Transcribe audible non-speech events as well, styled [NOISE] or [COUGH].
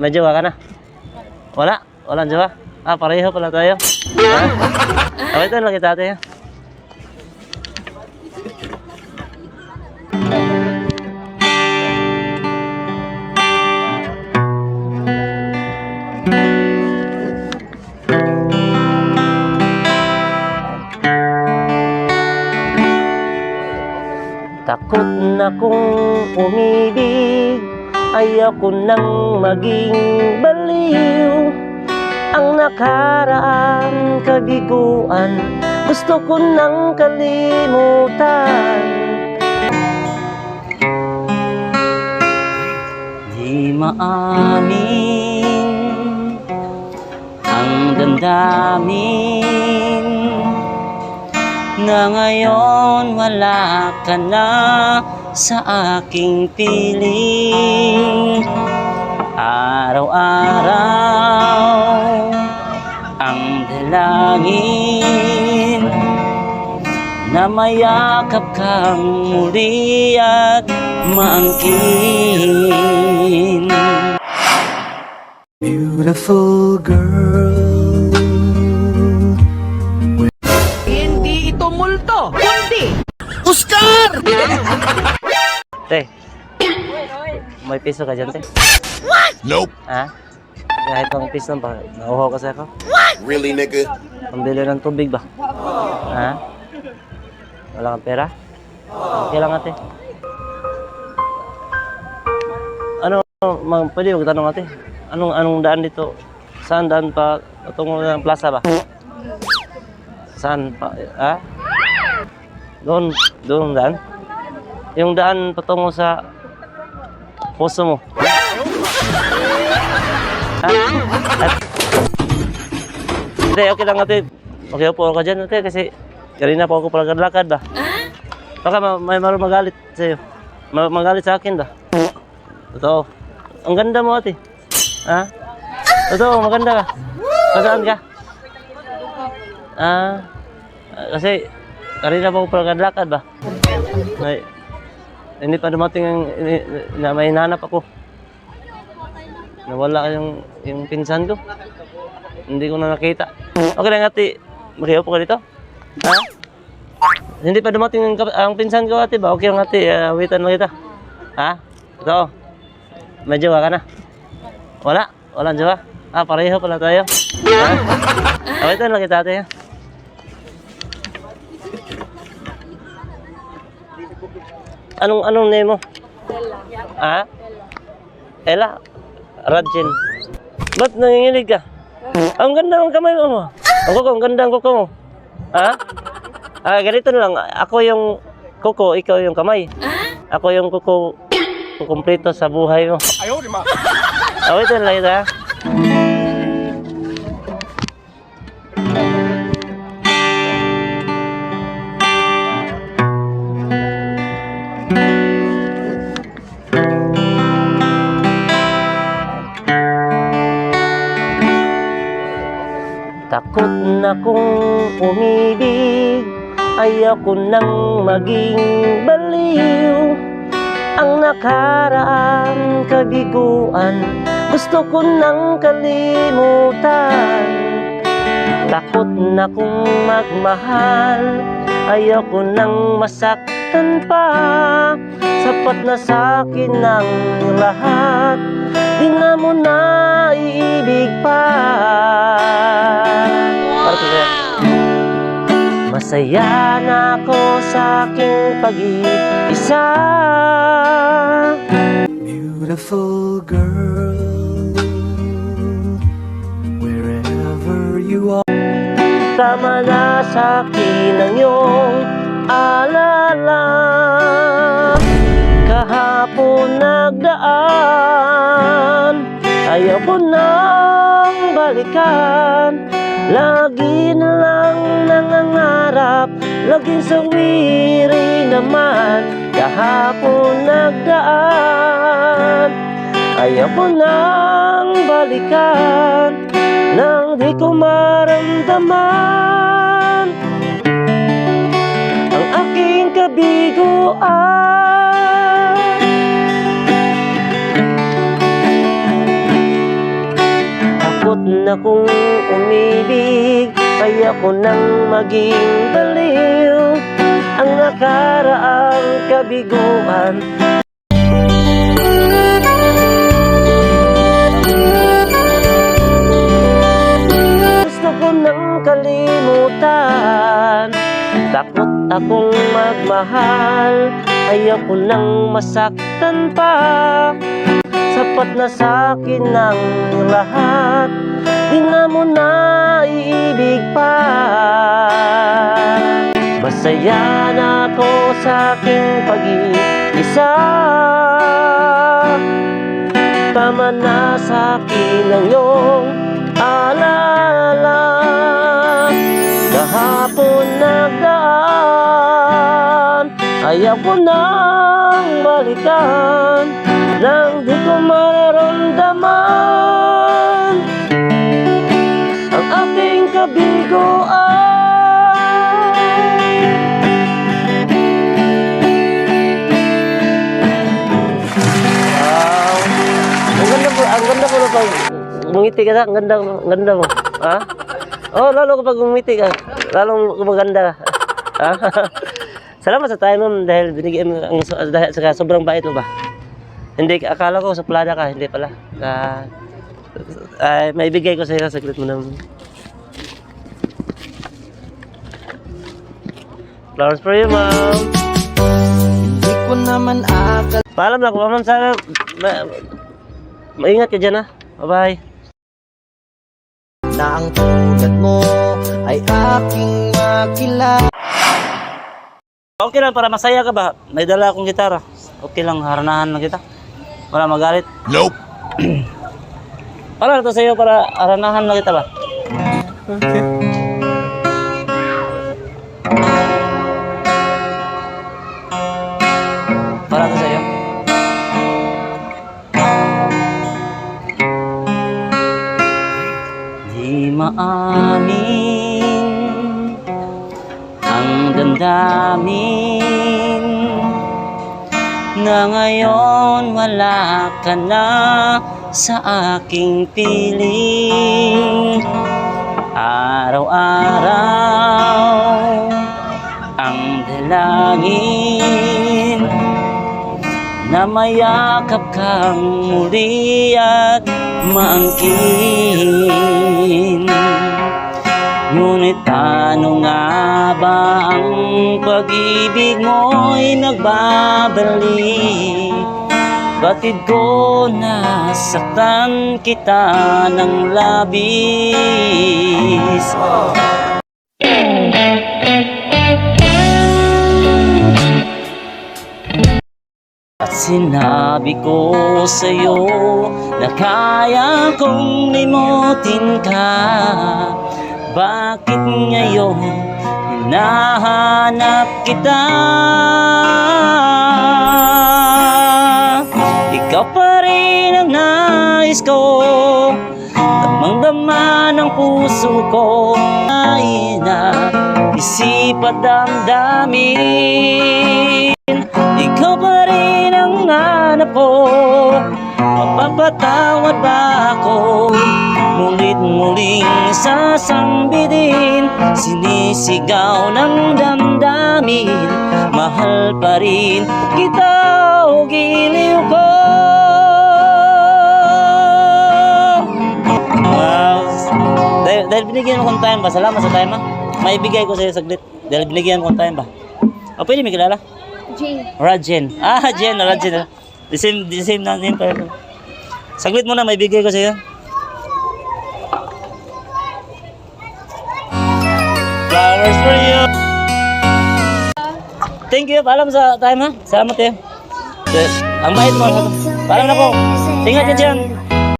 May jowa ka na? Wala? Walang jowa? Ah, pareho pala tayo. Ha? Okay, ito lang kita ha? Takot na kung umibig Ayoko nang maging baliw. Ang nakaraang kabiguan Gusto ko nang kalimutan. Di maamin Ang damdamin na ngayon wala ka na sa aking piling Araw-araw ang dalangin na mayakap kang muli at maangkin Beautiful girl. Te, may piso ka dyan, te? Nope. Ha? Kahit pang piso ba? Nauhaw ka sa ako? Really, nigga? Pambili ng tubig ba? Ha? Wala kang pera? Okay lang ate. Ano, mang, pwede mo tanong ate? Anong, anong daan dito? Saan daan pa? Tungo ng plaza ba? Saan pa? Ha? Doon, doon daan? Yung daan patungo sa puso mo. Ha? At, hindi, okay lang ate. Okay po ka dyan ate kasi kanina pa ako pala lakad ba? Baka ma- may maro magalit sa'yo. Ma- magalit sa akin ba? Totoo. Ang ganda mo ate. Ha? Totoo, maganda ka. Saan ka? Ah, kasi kanina pa ako pala lakad ba? May, hindi pa dumating ang ini- na may nanap ako. Nawala yung yung pinsan ko. Hindi ko na nakita. Okay lang ate, makiupo ka dito? Ha? Hindi pa dumating ang, ang pinsan ko ate ba? Okay lang ate, uh, waitan mo kita. Ha? Ito. May jowa ka na? Wala? Walang jowa? Ah, pareho pala tayo. Ha? Okay, ito lang kita ate. ha? Anong anong name mo? Ha? Ella? Radjen. Ba't nanginginig ka? Ang ganda ng kamay mo. Ang kuko, ang ganda ng kuko mo. Ha? Ah, ganito na lang. Ako yung kuko, ikaw yung kamay. Ako yung kuko kukumpleto sa buhay mo. Ayaw, di ma. Oh, ito na lang ito, ha? Takot na kung umibig Ayoko nang maging baliw. Ang nakaraang kabiguan Gusto ko nang kalimutan. Takot na kung magmahal Ayoko nang masaktan pa. Sapat na sa'kin ang lahat Di na mo na iibig pa. Masaya na ako sa aking pag-iisa Beautiful girl. Wherever you are. Tama na sa akin ang iyong alala Kahapon nagdaan Ayaw ko nang balikan Lagi na lang nangangarap Laging sawiri naman Kahapon nagdaan. Ayaw ko nang balikan Nang di ko maramdaman Ang aking kabiguan akong umibig Kaya ko nang maging baliw. Ang nakaraang kabiguan. Gusto ko nang kalimutan Takot akong magmahal. Ayaw ko nang masaktan pa. Sapat na sa akin ang lahat Di na mo na iibig pa. Masaya na ako sa aking pag-iisa. Tama na sa akin ang iyong alala. Kahapon nagdaan Ayaw ko nang balikan. Nang di ko mararamdaman ganda mo na pag umiti ka na, ang ganda, ganda mo. Ha? Oh, lalo kapag umiti ka, lalong maganda ka. Ha? [LAUGHS] Salamat sa time ma'am dahil binigyan mo ang dahil sa sobrang bait mo ba? Hindi, akala ko suplada ka, hindi pala. Ah, ay, may bigay ko sa iyo, saglit mo naman. Flowers for you, ma'am. Hindi ko naman akal Paalam na ako, ma'am. Sana ma, maingat ka dyan, ha? Bye-bye. na ang tulad mo ay aking makilala. Okay lang, para masaya ka ba? May dala akong gitara. Okay lang, haranahan lang kita. Wala magalit. Nope. [CLEARS THROAT] Para ito sa'yo, para haranahan lang kita ba? Para damdamin na ngayon wala ka na sa aking piling. Araw-araw ang dalangin na mayakap kang muli at maangkin Ngunit ba ang pag-ibig mo'y nagbabalik? Batid ko na saktan kita ng labis At sinabi ko sa'yo na kaya kong limutin ka Bakit ngayon hinahanap kita? Ikaw pa rin ang nais ko. Damang-dama ng puso ko. Ay na isip at damdamin hanap ko Mapapatawad ba ako Mulit muling sasambitin Sinisigaw ng damdamin Mahal pa rin kita o giliw ko Wow. Dahil, dahil binigyan mo kong time ba? Salamat sa time ha. Maibigay ko sa'yo saglit. Dahil binigyan mo kong time ba? O pwede may kilala? Jane. Rajen. Ah, Jen, Rajen. The same, the same na name pa. Saglit muna, may bigay ko sa'yo. Flowers for you. Thank you. Paalam sa time ha. Salamat eh. Ang bait mo. Paalam na po. Ingat ka dyan.